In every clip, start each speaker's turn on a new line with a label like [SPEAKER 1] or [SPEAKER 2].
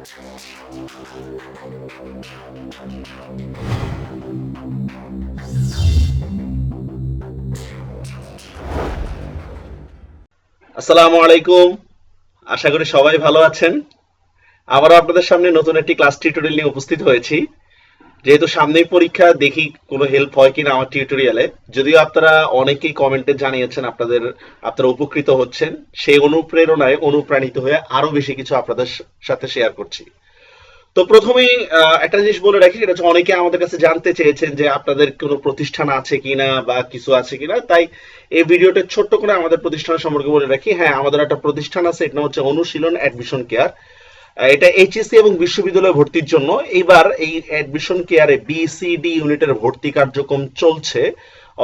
[SPEAKER 1] আসসালামু আলাইকুম। আশা করি সবাই ভালো আছেন। আবারও আপনাদের সামনে নতুন একটি ক্লাস টিউটোরিয়াল নিয়ে উপস্থিত হয়েছি। যেহেতু সামনেই পরীক্ষা, দেখি কোনো হেল্প হয় কিনা আমার টিউটোরিয়ালে যদিও আপনারা অনেকেই কমেন্টে জানিয়েছেন আপনাদের, আপনারা উপকৃত হচ্ছেন। সেই অনুপ্রেরণায় অনুপ্রাণিত হয়ে আরও বেশি কিছু আপনাদের সাথে শেয়ার করছি। তো প্রথমেই একটা জিনিস বলে রাখি, সেটা হচ্ছে অনেকে আমাদের কাছে জানতে চেয়েছেন যে আপনাদের কোনো প্রতিষ্ঠান আছে কিনা বা কিছু আছে কিনা। তাই এই ভিডিওটা ছোট্ট করে আমাদের প্রতিষ্ঠান সম্পর্কে বলে রাখি। হ্যাঁ আমাদের একটা প্রতিষ্ঠান আছে এটা হচ্ছে অনুশীলন অ্যাডমিশন কেয়ার। এটা এইচএসসি এবং বিশ্ববিদ্যালয়ে ভর্তির জন্য। এইবার এই অ্যাডমিশন কেয়ারে বিসিডি ইউনিটের ভর্তি কার্যক্রম চলছে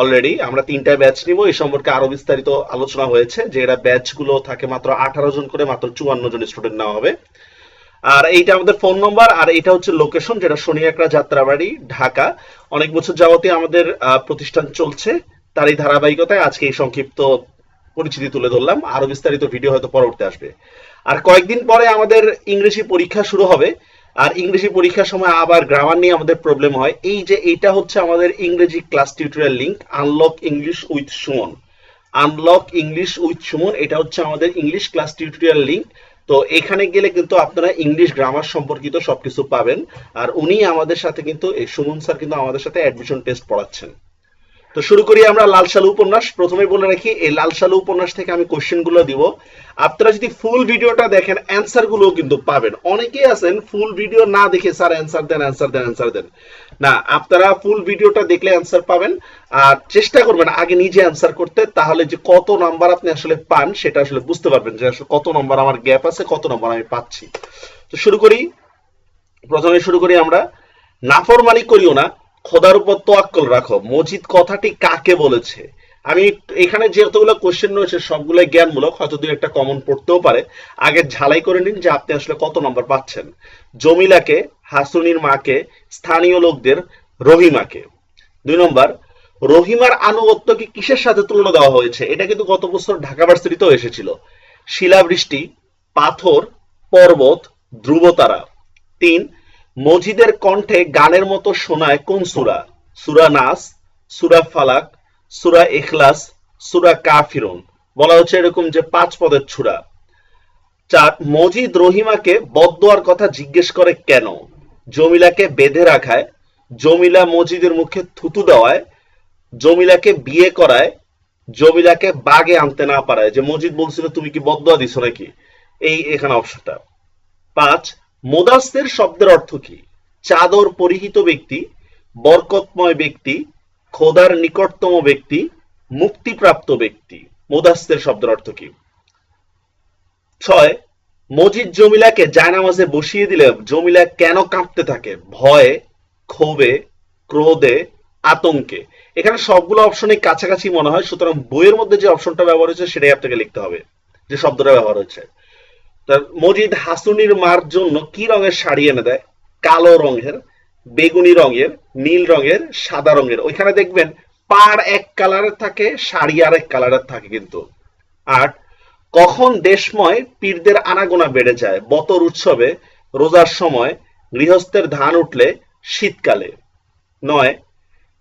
[SPEAKER 1] অলরেডি আমরা তিনটা ব্যাচ নিব। এই সম্পর্কে আরও বিস্তারিত আলোচনা হয়েছে যে এরা ব্যাচগুলো থাকে মাত্র আঠারো জন করে, মাত্র চুয়ান্ন জন স্টুডেন্ট নেওয়া হবে। আর এইটা আমাদের ফোন নম্বর আর এটা হচ্ছে লোকেশন যেটা শনিয়াকড়া যাত্রাবাড়ি, ঢাকা। অনেক বছর যাবতীয় আমাদের প্রতিষ্ঠান চলছে তার এই ধারাবাহিকতায়। আজকে এই সংক্ষিপ্ত পরিচিতি তুলে ধরলাম, আরও বিস্তারিত ভিডিও হয়তো পরবর্তী আসবে। আর কয়েকদিন পরে আমাদের ইংরেজি পরীক্ষা শুরু হবে, আর ইংরেজি পরীক্ষার সময় আবার গ্রামার নিয়ে আমাদের প্রবলেম হয়। এই যে এইটা হচ্ছে আমাদের ইংরেজি class tutorial link unlock English with Suman unlock English with Suman এটা হচ্ছে আমাদের ইংলিশ ক্লাস টিউটোরিয়াল লিংক তো এখানে গেলে কিন্তু আপনারা ইংলিশ গ্রামার সম্পর্কিত সবকিছু পাবেন। আর উনি আমাদের সাথে কিন্তু, এই সুমন স্যার কিন্তু আমাদের সাথে অ্যাডমিশন টেস্ট পড়াচ্ছেন। তো শুরু করি আমরা লাল সালু উপন্যাস। প্রথমে বলে রাখি, এই লাল সালু উপন্যাস থেকে আমি কোশ্চেনগুলো দিব। আপনারা যদি ফুল ভিডিওটা দেখেন অ্যান্সারগুলো কিন্তু পাবেন। অনেকেই আছেন ফুল ভিডিও না দেখে, স্যার অ্যান্সার দেন অ্যান্সার দেন অ্যান্সার দেন। না, আপনারা ফুল ভিডিওটা দেখলে অ্যান্সার পাবেন। আর চেষ্টা করবেন আগে নিজে অ্যান্সার করতে, তাহলে যে কত নাম্বার আপনি আসলে পান, সেটা আসলে বুঝতে পারবেন যে আসলে কত নম্বর আমার গ্যাপ আছে, কত নম্বর আমি পাচ্ছি। তো শুরু করি। প্রথমে শুরু করি আমরা, নাফরমানি করিও না। খোদার উপর তোয়াক্কল রাখো। মজিদ কথাটি কাকে বলেছে? আমি এখানে যেহেতুগুলো কোশ্চেন রয়েছে সবগুলো জ্ঞানমূলক, হয়তো দুই একটা কমন পড়তেও পারে। আগে ঝালাই করে নিন যে আপনি আসলে কত নম্বর পাচ্ছেন। জমিলাকে, হাসুনির মাকে, স্থানীয় লোকদের, রহিমাকে। দুই নম্বর রহিমার আনুগত্যকে কিসের সাথে তুলনা দেওয়া হয়েছে? এটা কিন্তু গত বছর ঢাকা ভার্সিটিতেও এসেছিল। শিলাবৃষ্টি, পাথর, পর্বত, ধ্রুবতারা। তিন মজিদের কণ্ঠে গানের মতো শোনায় কোন সুরা? সুরা নাস, সুরা ফালাক, সুরা ইখলাস, সুরা কাফিরুন। বলা হচ্ছে এরকম যে পাঁচ পদের ছুরা। চার, মজিদ রহিমাকে বদদোয়ার কথা জিজ্ঞেস করে কেন? জমিলাকে বেঁধে রাখায়, জমিলা মজিদের মুখে থুতু দেওয়ায়, জমিলাকে বিয়ে করায়, জমিলাকে বাগে আনতে না পারায়। যে মজিদ বলছিল, তুমি কি বদদোয়া দিছো নাকি? এই এখানে অপশনটা। পাঁচ মোদাস্তের শব্দের অর্থ কি? চাদর পরিহিত ব্যক্তি, বরকতময় ব্যক্তি, খোদার নিকটতম ব্যক্তি, মুক্তিপ্রাপ্ত ব্যক্তি। মোদাস্তের শব্দের অর্থ কি? ছয়, মজিদ জমিলাকে জায়নামাজে বসিয়ে দিলে জমিলা কেন কাঁপতে থাকে? ভয়ে, ক্ষোভে, ক্রোধে, আতঙ্কে। এখানে সবগুলো অপশনই কাছাকাছি মনে হয়, সুতরাং বইয়ের মধ্যে যে অপশনটা ব্যবহার হয়েছে, সেটাই আপনাকে লিখতে হবে, যে শব্দটা ব্যবহার তার মজিদ হাসুনির মার জন্য কি রঙের শাড়ি এনে দেয়? কালো রঙের, বেগুনি রঙের, নীল রঙের, সাদা রঙের। ওইখানে দেখবেন পাড় এক কালারের থাকে, শাড়ি আর এক কালারের থাকে কিন্তু। আট কখন দেশময় পীরদের আনাগোনা বেড়ে যায়, বতর উৎসবে, রোজার সময়, গৃহস্থের ধান উঠলে, শীতকালে। নয়,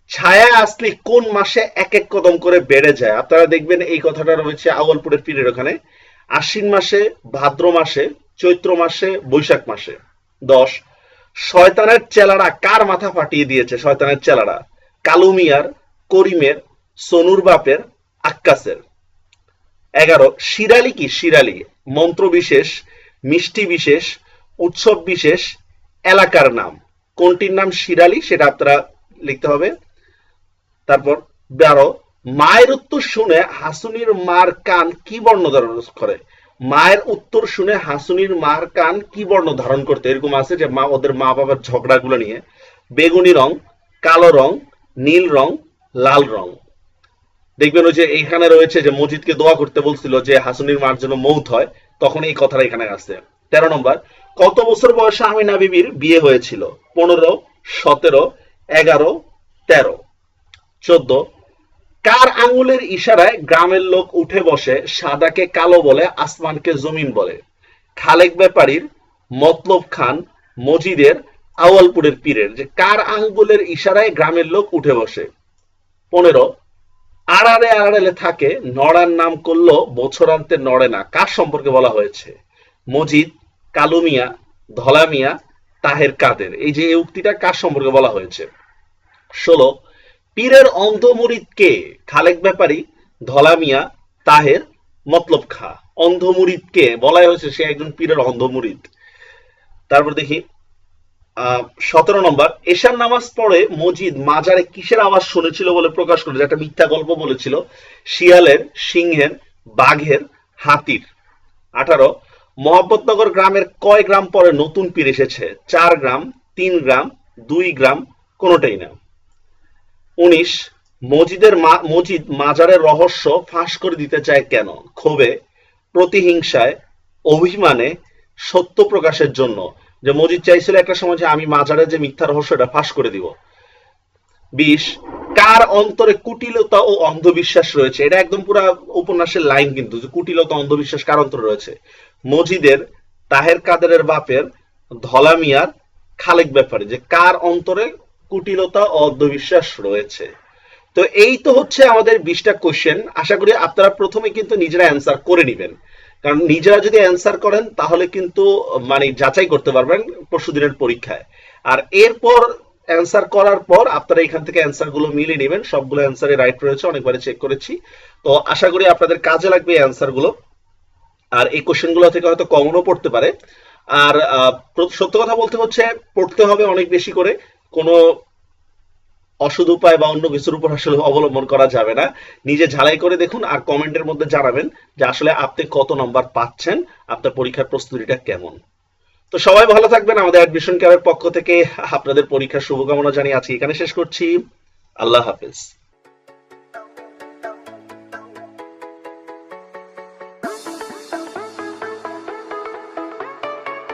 [SPEAKER 1] ছায়া আসলে কোন মাসে এক এক কদম করে বেড়ে যায়? আপনারা দেখবেন এই কথাটা রয়েছে আওয়ালপুরের পীরের ওখানে। আশ্বিন মাসে, ভাদ্র মাসে, চৈত্র মাসে, বৈশাখ মাসে। দশ, শয়তানের চেলারা কার মাথা ফাটিয়ে দিয়েছে শয়তানের চেলারা? কালু মিয়ার, করিমের, সনুর বাপের, আক্কাসের। এগারো, শিরালি কি? শিরালি। মন্ত্র বিশেষ, মিষ্টি বিশেষ, উৎসব বিশেষ, এলাকার নাম। কোনটির নাম শিরালি সেটা আপনারা লিখতে হবে। তারপর বারো মায়ের উত্তর শুনে হাসুনির মার কান কি বর্ণ ধারণ করে? মায়ের উত্তর শুনে হাসুনির মার কান কি বর্ণ ধারণ করতে? এরকম আছে যে মা, ওদের মা বাবার ঝগড়াগুলো নিয়ে। বেগুনি রং, কালো রং, নীল রং, লাল রং। দেখবেন ওই যে এইখানে রয়েছে যে মসজিদকে দোয়া করতে বলছিল যে হাসুনির মার জন্য মৌত হয়, তখন এই কথাটা এখানে আছে তেরো নম্বর, কত বছর বয়সে আমিনা বিবির বিয়ে হয়েছিল? পনেরো, সতেরো, এগারো, তেরো। চোদ্দ কার আঙ্গুলের ইশারায় গ্রামের লোক উঠে বসে সাদাকে কালো বলে, আসমানকে জমিন বলে? খালেক ব্যাপারীর মতলব খান মজিদের আওয়ালপুরের পীরের, যে কার আঙ্গুলের ইশারায় গ্রামের লোক উঠে বসে? পনেরো, আড়ালে আড়ালে থাকে, নড়ার নাম করল বছরান্তে নড়ে না। কার সম্পর্কে বলা হয়েছে? মজিদ কালুমিয়া ধলামিয়া তাহের কাদের। এই যে উক্তিটা কার সম্পর্কে বলা হয়েছে? ষোলো পীরের অন্ধ কে খালেক ব্যাপারী ধলামিয়া তাহের, মতলব খা। অন্ধ কে বলা হয়েছে সে একজন পীরের অন্ধ মুরিদ তারপর দেখি সতেরো নম্বর, এশার নামাজ পড়ে মজিদ মাজারে কিসের আওয়াজ শুনেছিল বলে প্রকাশ করে একটা মিথ্যা গল্প বলেছিল। শিয়ালের, সিংহের, বাঘের, হাতির। আঠারো মোহাম্মদনগর গ্রামের কয় গ্রাম পরে নতুন পীর এসেছে? চার গ্রাম, তিন গ্রাম, দুই গ্রাম, কোনোটাই না। উনিশ, মজিদের মজিদ মাজারের রহস্য ফাঁস করে দিতে চায় কেন? ক্ষোভে, প্রতিহিংসায়, অভিমানে, সত্য প্রকাশের জন্য। যে মজিদ চাইছিল একটা সময় যে আমি মাজারের যে মিথ্যা রহস্যটা ফাঁস করে দিব। বিশ, কার অন্তরে কুটিলতা ও অন্ধবিশ্বাস রয়েছে? এটা একদম পুরা উপন্যাসের লাইন কিন্তু, যে কুটিলতা, অন্ধবিশ্বাস কার অন্তরে রয়েছে? মজিদের, তাহের কাদেরের বাপের, ধলামিয়ার, খালেক ব্যাপারে, যে কার অন্তরে কুটিলতা অন্ধবিশ্বাস রয়েছে। তো এই তো হচ্ছে আমাদের বিশটা কোশ্চেন আশা করি আপনারা প্রথমে কিন্তু নিজেরা অ্যান্সার করে নেবেন। কারণ নিজেরা যদি অ্যান্সার করেন, তাহলে কিন্তু মানে যাচাই করতে পারবেন পরশু দিনের পরীক্ষায়। আর এরপর অ্যান্সার করার পর আপনারা এখান থেকে অ্যান্সারগুলো মিলিয়ে নেবেন। সবগুলো অ্যান্সারে রাইট রয়েছে অনেকবারে চেক করেছি। তো আশা করি আপনাদের কাজে লাগবে এই অ্যান্সারগুলো। আর এই কোশ্চেনগুলো থেকে হয়তো কমনও পড়তে পারে। আর সত্য কথা বলতে হচ্ছে, পড়তে হবে অনেক বেশি করে। কোনো অসুধ উপায় বা অন্য কিছুর উপর আসলে অবলম্বন করা যাবে না। নিজে ঝালাই করে দেখুন আর কমেন্টের মধ্যে জানাবেন যে আসলে আপনি কত নম্বর পাচ্ছেন, আপনার পরীক্ষার প্রস্তুতিটা কেমন। তো সবাই ভালো থাকবেন, আমাদের অ্যাডমিশন ক্যাবের পক্ষ থেকে আপনাদের পরীক্ষার শুভকামনা জানিয়ে আজকে এখানে শেষ করছি। আল্লাহ হাফেজ।